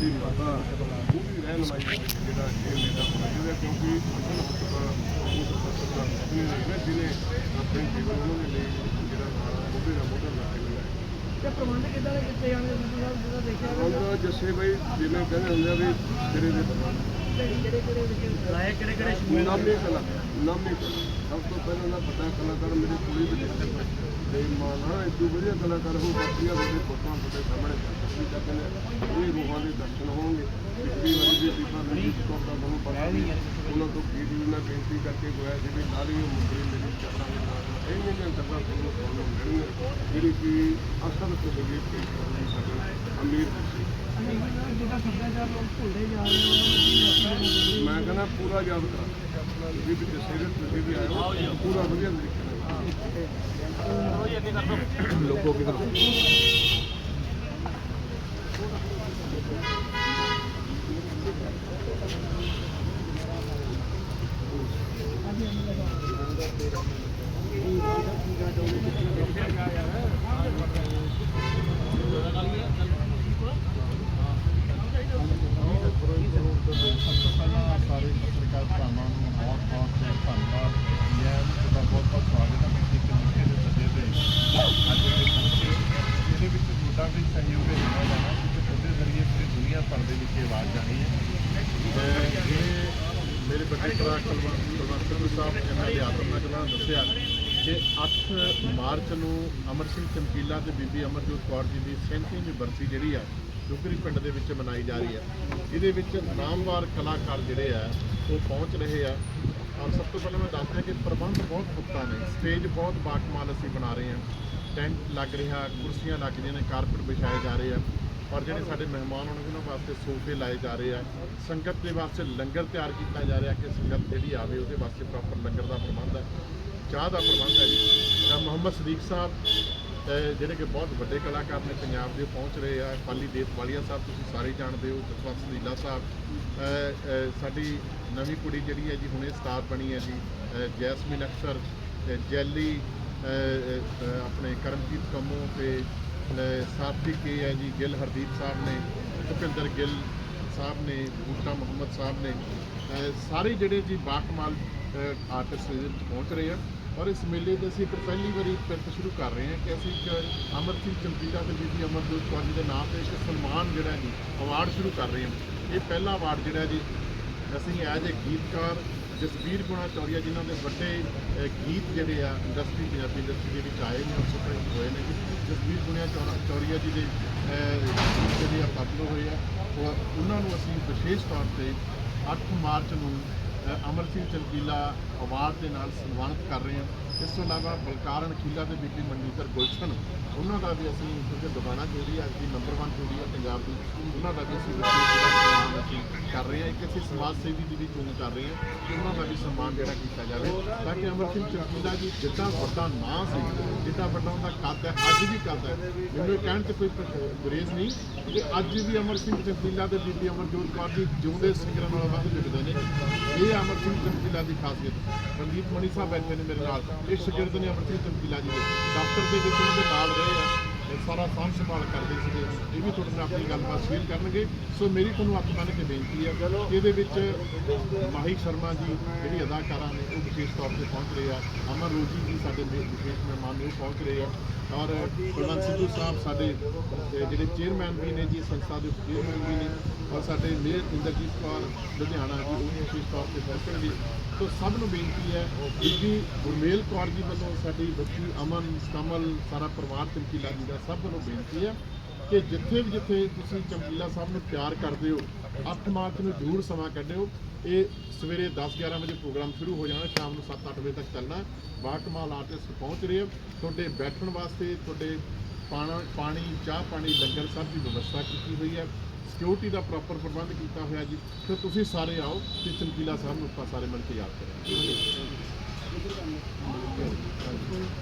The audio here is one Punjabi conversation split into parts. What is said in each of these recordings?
ਜਿਹੜਾ ਇਹ ਮੇਲਾ ਮੌਜੂਦ ਹੈ ਕਿਉਂਕਿ ਅਸਲ ਹਸਪਤਾਲ ਉਸ ਹਸਪਤਾਲ ਨੇ ਜਿਹਨੇ ਆਪਣੇ ਜੀਵਨ ਉਹਨਾਂ ਦੇ ਲਈ ਜਿਹੜਾ ਮੋਢੇ ਨਾਲ ਮੋਢਾ ਲਾ ਕੇ ਲਿਆ ਤੇ ਪ੍ਰਬੰਧ ਕਿੱਦਾਂ ਦੇ ਕੀਤੇ ਜਾਣਗੇ? ਮਤਲਬ ਜਿਹੜਾ ਦੇਖਿਆ ਉਹਨਾਂ ਜੱਸੇ ਬਈ ਜਿਵੇਂ ਕਹਿੰਦੇ ਹੁੰਦੇ ਆ ਵੀ ਤੇਰੇ ਦੇ ਕਿਹੜੇ ਕਿਹੜੇ ਵਿੱਚ ਲਾਇਆ ਕਿਹੜੇ ਕਿਹੜੇ ਨਾਮੀ ਕਲਾ ਨਾਮੀ ਕਲਾ। ਸਭ ਤੋਂ ਪਹਿਲਾਂ ਦਾ ਵੱਡਾ ਕਲਾਕਾਰ ਮੇਰੀ ਕੁੜੀ ਵੀ ਦੇਖੀ ਤੇ ਮਾਂ ਨਾ ਇਦੋਂ ਵਧੀਆ ਕਲਾਕਾਰ ਹੋ ਬਾਕੀਆਂ ਵੱਡੇ ਪੁੱਤਾਂ ਤੁਹਾਡੇ ਸਾਹਮਣੇ ਤੁਸੀਂ ਕਹਿੰਦੇ ਨੇ ਇਹ ਰੂਹਾਂ ਦੇ ਦਰਸ਼ਨ ਹੋਣਗੇ। ਪਿਛਲੀ ਵਾਰੀ ਵੀ ਬੀਬਾ ਮੇਰੀ ਕੋਲ ਦਾ ਤੁਹਾਨੂੰ ਪਤਾ ਨਹੀਂ ਉਹਨਾਂ ਤੋਂ ਵੀਡੀਓ ਨਾਲ ਬੇਨਤੀ ਕਰਕੇ ਗੋਇਆ ਸੀ ਵੀ ਨਾਲ ਹੀ ਉਹ ਮੁੰਡੇ ਮੇਰੀ ਚਰਨਾਂ ਦੇ ਨਾਲ। ਇਹ ਗੱਲਾਂ ਤੁਹਾਨੂੰ ਸੁਣਨ ਨੂੰ ਮਿਲਣਗੀਆਂ ਜਿਹੜੀ ਕਿ ਅਸਲ ਤਸਵੀਰ ਪੇਸ਼ ਕਰਨੀ ਸਾਡੇ ਅਮੀਰ ਸੀ। ਮੈਂ ਕਹਿੰਦਾ ਪੂਰਾ ਯਾਦ ਕਰਾਂ। ਵੀ ਵੀ ਜਿਸੇ ਤੁਸੀਂ ਵੀ ਆਇਓ, ਪੂਰਾ ਵਧੀਆ ਤਰੀਕੇ ਨਾਲ। ਲੋਕੋ ਕੀ ਤਰ੍ਹਾਂ ਸਭ ਤੋਂ ਪਹਿਲਾਂ ਸਾਰੇ ਪੱਤਰਕਾਰ ਭਰਾਵਾਂ ਨੂੰ ਬਹੁਤ ਬਹੁਤ ਧੰਨਵਾਦ ਮੈਂ ਤੁਹਾਡਾ ਬਹੁਤ ਬਹੁਤ ਸਵਾਗਤ ਹੈ ਕਿ ਕਮੇਟੀ ਦੇ ਸੱਦੇ ਤੇ ਅੱਜ ਦੇ ਪਹੁੰਚੇ ਇਹਦੇ ਵਿੱਚ ਤੁਹਾਡਾ ਵੀ ਸਹਿਯੋਗ ਹੋਣਾ ਜਾਣਾ ਕਿਉਂਕਿ ਤੁਹਾਡੇ ਜ਼ਰੀਏ ਪੂਰੀ ਦੁਨੀਆ ਭਰ ਦੇ ਵਿੱਚ ਇਹ ਆਵਾਜ਼ ਜਾਣੀ ਹੈ ਤੇ ਇਹ ਮੇਰੇ ਵੱਡੇ ਭਰਾ ਕੁਲਵੰਤ ਕੁਲਵੰਤ ਸਿੰਘ ਸਾਹਿਬ ਇਹਨਾਂ ਦੇ ਆਤਮ ਨਗਰਾਂ ਦੱਸਿਆ ਕਿ 8 ਮਾਰਚ ਨੂੰ ਅਮਰ ਸਿੰਘ ਚਮਕੀਲਾ ਤੇ ਬੀਬੀ ਅਮਰਜੋਤ ਕੌਰ ਜੀ ਦੀ 37ਵੀਂ ਬਰਸੀ ਜਿਹੜੀ ਆ, ਡੁਗਰੀ ਪਿੰਡ ਦੇ ਵਿੱਚ ਮਨਾਈ ਜਾ ਰਹੀ ਹੈ ਇਹਦੇ ਵਿੱਚ ਨਾਮਵਾਰ ਕਲਾਕਾਰ ਜਿਹੜੇ ਆ, ਉਹ ਪਹੁੰਚ ਰਹੇ ਆ। ਔਰ ਸਭ ਤੋਂ ਪਹਿਲਾਂ ਮੈਂ ਦੱਸਦਾ ਕਿ ਪ੍ਰਬੰਧ ਬਹੁਤ ਪੁਖਤਾ ਨੇ। ਸਟੇਜ ਬਹੁਤ ਬਾਕਮਾਲ ਅਸੀਂ ਬਣਾ ਰਹੇ ਹਾਂ ਟੈਂਟ ਲੱਗ ਰਿਹਾ, ਕੁਰਸੀਆਂ ਲੱਗ ਰਹੀਆਂ ਨੇ, ਕਾਰਪਟ ਵਿਛਾਏ ਜਾ ਰਹੇ ਆ। ਔਰ ਜਿਹੜੇ ਸਾਡੇ ਮਹਿਮਾਨ ਹੋਣਗੇ ਉਹਨਾਂ ਵਾਸਤੇ ਸੋਫੇ ਲਾਏ ਜਾ ਰਹੇ ਆ। ਸੰਗਤ ਦੇ ਵਾਸਤੇ ਲੰਗਰ ਤਿਆਰ ਕੀਤਾ ਜਾ ਰਿਹਾ ਕਿ ਸੰਗਤ ਜਿਹੜੀ ਆਵੇ, ਉਹਦੇ ਵਾਸਤੇ ਪ੍ਰੋਪਰ ਲੰਗਰ ਦਾ ਪ੍ਰਬੰਧ ਹੈ। ਚਾਹ ਦਾ ਪ੍ਰਬੰਧ ਹੈ ਜੀ। ਮੁਹੰਮਦ ਸਦੀਕ ਸਾਹਿਬ ਜਿਹੜੇ ਕਿ ਬਹੁਤ ਵੱਡੇ ਕਲਾਕਾਰ ਨੇ ਪੰਜਾਬ ਦੇ ਪਹੁੰਚ ਰਹੇ ਆ। ਪਾਲੀ ਦੇਵ ਵਾਲੀਆ ਸਾਹਿਬ ਤੁਸੀਂ ਸਾਰੇ ਜਾਣਦੇ ਹੋ ਜਸਵੰਤ ਸਦੀਲਾ ਸਾਹਿਬ। ਸਾਡੀ ਨਵੀਂ ਕੁੜੀ ਜਿਹੜੀ ਹੈ ਜੀ ਹੁਣੇ ਸਟਾਰ ਬਣੀ ਹੈ ਜੀ। ਜੈਸਮੀਨ ਅਕਸਰ ਜੈਲੀ ਆਪਣੇ ਕਰਮਜੀਤ ਕੰਮੋ ਤੇ ਅਹ, ਸਾਥੀ ਕੇ ਹੈ ਜੀ ਗਿੱਲ ਹਰਦੀਪ ਸਾਹਿਬ ਨੇ ਭੁਪਿੰਦਰ ਗਿੱਲ ਸਾਹਿਬ ਨੇ ਬੂਟਾ ਮੁਹੰਮਦ ਸਾਹਿਬ ਨੇ। ਸਾਰੇ ਜਿਹੜੇ ਜੀ ਬਾਕਮਾਲ ਆਰਟਿਸਟ ਇਹਦੇ ਪਹੁੰਚ ਰਹੇ ਆ। ਔਰ ਇਸ ਮੇਲੇ 'ਤੇ ਅਸੀਂ ਇੱਕ ਪਹਿਲੀ ਵਾਰੀ ਪਿਰਤ ਸ਼ੁਰੂ ਕਰ ਰਹੇ ਹਾਂ ਕਿ ਅਸੀਂ ਇੱਕ ਅਮਰ ਸਿੰਘ ਚੰਪੀਰਾ ਤੇ ਜੀ ਅਮਰਜੋਤ ਕੌਰ ਜੀ ਦੇ ਨਾਮ ਤੇ ਇੱਕ ਸਨਮਾਨ ਜਿਹੜਾ ਜੀ ਅਵਾਰਡ ਸ਼ੁਰੂ ਕਰ ਰਹੇ ਹਾਂ। ਇਹ ਪਹਿਲਾ ਅਵਾਰਡ ਜਿਹੜਾ ਜੀ, ਅਸੀਂ ਐਜ਼ ਏ ਗੀਤਕਾਰ ਜਸਵੀਰ ਗੁਣਾ ਚੌਰੀਆ ਜਿਨ੍ਹਾਂ ਦੇ ਵੱਡੇ ਗੀਤ ਜਿਹੜੇ ਆ ਇੰਡਸਟਰੀ ਪੰਜਾਬੀ ਇੰਡਸਟਰੀ ਦੇ ਵਿੱਚ ਆਏ ਨੇ ਔਰ ਸੁਪਰ ਹੋਏ ਨੇ ਜੀ। ਜਸਵੀਰ ਗੁਣਾ ਚੌਰੀਆ ਜੀ ਦੇ ਜਿਹੜੇ ਆ ਪਪੂਲਰ ਹੋਏ ਆ, ਉਹ, ਉਹਨਾਂ ਨੂੰ ਅਸੀਂ ਵਿਸ਼ੇਸ਼ ਤੌਰ ਤੇ 8 ਮਾਰਚ ਨੂੰ ਅਮਰ ਸਿੰਘ ਚਮਕੀਲਾ ਅਵਾਰਡ ਦੇ ਨਾਲ ਸਨਮਾਨਿਤ ਕਰ ਰਹੇ ਹਾਂ। ਇਸ ਤੋਂ ਇਲਾਵਾ ਬਲਕਾਰਨ ਖੀਲਾ ਦੇ ਬੀਬੀ ਮਨਜੀਤਰ ਗੁਲਸ਼ਨ, ਉਹਨਾਂ ਦਾ ਵੀ ਅਸੀਂ ਕਿਉਂਕਿ ਦੁਕਾਨਾ ਜੋੜੀ ਅੱਜ ਦੀ ਨੰਬਰ 1 ਜੋੜੀ ਹੈ ਪੰਜਾਬ ਦੀ। ਉਹਨਾਂ ਦਾ ਵੀ ਅਸੀਂ ਸਨਮਾਨ ਅਸੀਂ ਕਰ ਰਹੇ ਹਾਂ। ਇੱਕ ਅਸੀਂ ਸਮਾਜ ਸੇਵੀ ਦੀ ਵੀ ਚੋਣ ਕਰ ਰਹੇ ਹਾਂ ਕਿ ਉਹਨਾਂ ਦਾ ਵੀ ਸਨਮਾਨ ਜਿਹੜਾ ਕੀਤਾ ਜਾਵੇ। ਤਾਂ ਕਿ ਅਮਰ ਸਿੰਘ ਚਮਕੀਲਾ ਜੀ ਜਿੱਦਾਂ ਵੱਡਾ ਨਾਂ ਸੀ ਜਿੱਦਾਂ ਵੱਡਾ ਉਹਦਾ ਕੱਦ ਹੈ, ਅੱਜ ਵੀ ਕੱਦ ਹੈ। ਮੈਨੂੰ ਕਹਿਣ 'ਚ ਕੋਈ ਗੁਰੇਜ਼ ਨਹੀਂ ਕਿ ਅੱਜ ਵੀ ਅਮਰ ਸਿੰਘ ਚਮਕੀਲਾ ਤੇ ਬੀਬੀ ਅਮਰਜੋਤ ਕੌਰ ਜੀ ਜਿਉਂਦੇ ਸਿੰਗਰਾਂ ਨਾਲੋਂ ਵੱਧ ਜੁੜਦੇ ਨੇ। ਇਹ ਅਮਰ ਸਿੰਘ ਚਮਕੀਲਾ ਦੀ ਖਾਸੀਅਤ। ਰਣਜੀਤ ਮਣੀ ਸਾਹਿਬ ਬੈਠੇ ਨੇ ਮੇਰੇ ਨਾਲ। ਇਹ ਸ਼ਗਿਰਦ ਨੇ ਅਮਰ ਸਿੰਘ ਚਮਕੀਲਾ ਜੀ ਦੇ ਦਫ਼ਤਰ ਦੇ ਵਿੱਚ ਉਹਨਾਂ ਦੇ ਨਾਲ ਰਹੇ ਆ ਸਾਰਾ ਸਾਂਭ ਸੰਭਾਲ ਕਰਦੇ ਸੀਗੇ। ਇਹ ਵੀ ਤੁਹਾਡੇ ਨਾਲ ਆਪਣੀ ਗੱਲਬਾਤ ਸ਼ੇਅਰ ਕਰਨਗੇ। ਸੋ ਮੇਰੀ ਤੁਹਾਨੂੰ ਹੱਥ ਬੰਨ੍ਹ ਕੇ ਬੇਨਤੀ ਹੈ ਇਹਦੇ ਵਿੱਚ ਮਾਹੀ ਸ਼ਰਮਾ ਜੀ, ਜਿਹੜੀ ਅਦਾਕਾਰਾ ਨੇ, ਉਹ ਵਿਸ਼ੇਸ਼ ਤੌਰ ਤੇ ਪਹੁੰਚ ਰਹੇ ਆ। ਅਮਰ ਰੋਜੀ ਜੀ ਸਾਡੇ ਮੇ- ਵਿਸ਼ੇਸ਼ ਮਹਿਮਾਨ ਨੇ ਉਹ ਪਹੁੰਚ ਰਹੇ ਆ। ਔਰ ਕੁਲਵੰਤ ਸਿੱਧੂ ਸਾਹਿਬ ਸਾਡੇ ਜਿਹੜੇ ਚੇਅਰਮੈਨ ਵੀ ਨੇ ਜੀ ਸੰਸਥਾ ਦੇ ਚੇਅਰਮੈਨ ਵੀ ਨੇ। ਔਰ ਸਾਡੇ ਮੇਅਰ ਇੰਦਰਜੀਤ ਕੌਰ, ਲੁਧਿਆਣਾ ਜੀ, ਉਹ ਵਿਸ਼ੇਸ਼ ਤੌਰ ਤੇ ਪਹੁੰਚਣਗੇ। ਸੋ ਸਭ ਨੂੰ ਬੇਨਤੀ ਹੈ ਬੀਬੀ ਗੁਰਮੇਲ ਕੌਰ ਜੀ ਵੱਲੋਂ ਸਾਡੀ ਬੱਚੀ ਅਮਨ, ਕਮਲ, ਸਾਰਾ ਪਰਿਵਾਰ ਚਮਕੀਲਾ ਜੀ ਦਾ ਸਭ ਵੱਲੋਂ ਬੇਨਤੀ ਹੈ ਕਿ ਜਿੱਥੇ ਵੀ ਜਿੱਥੇ ਤੁਸੀਂ ਚਮਕੀਲਾ ਸਾਹਿਬ ਨੂੰ ਪਿਆਰ ਕਰਦੇ ਹੋ 8 ਮਾਰਚ ਨੂੰ ਜ਼ਰੂਰ ਸਮਾਂ ਕੱਢਿਓ। ਇਹ ਸਵੇਰੇ 10-11 ਵਜੇ ਪ੍ਰੋਗਰਾਮ ਸ਼ੁਰੂ ਹੋ ਜਾਣਾ, ਸ਼ਾਮ ਨੂੰ 7-8 ਵਜੇ ਤੱਕ ਚੱਲਣਾ। ਬਾਕਮਾਲ ਆਰਟਿਸਟ ਪਹੁੰਚ ਰਹੇ ਆ ਤੁਹਾਡੇ ਬੈਠਣ ਵਾਸਤੇ ਤੁਹਾਡੇ ਪਾਣਾ, ਪਾਣੀ, ਚਾਹ ਪਾਣੀ, ਲੰਗਰ ਸਭ ਦੀ ਵਿਵਸਥਾ ਕੀਤੀ ਹੋਈ ਹੈ। ਸਿਕਿਉਰਿਟੀ ਦਾ ਪ੍ਰੋਪਰ ਪ੍ਰਬੰਧ ਕੀਤਾ ਹੋਇਆ ਜੀ ਤੇ ਤੁਸੀਂ ਸਾਰੇ ਆਓ ਤੇ ਚਮਕੀਲਾ ਸਾਹਿਬ ਨੂੰ ਆਪਾਂ ਸਾਰੇ ਮਿਲ ਕੇ ਯਾਦ ਕਰਾਂਗੇ।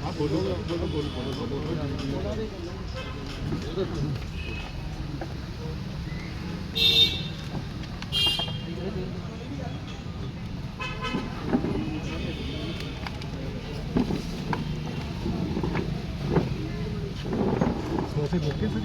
ਹਾਂ, ਬੋਲੋ ਬੋਲੋ ਬੋਲੋ ਬੋਲੋ ਬੋਲੋ ਸੋਫੇ ਬੁੱਕੇ ਸਰ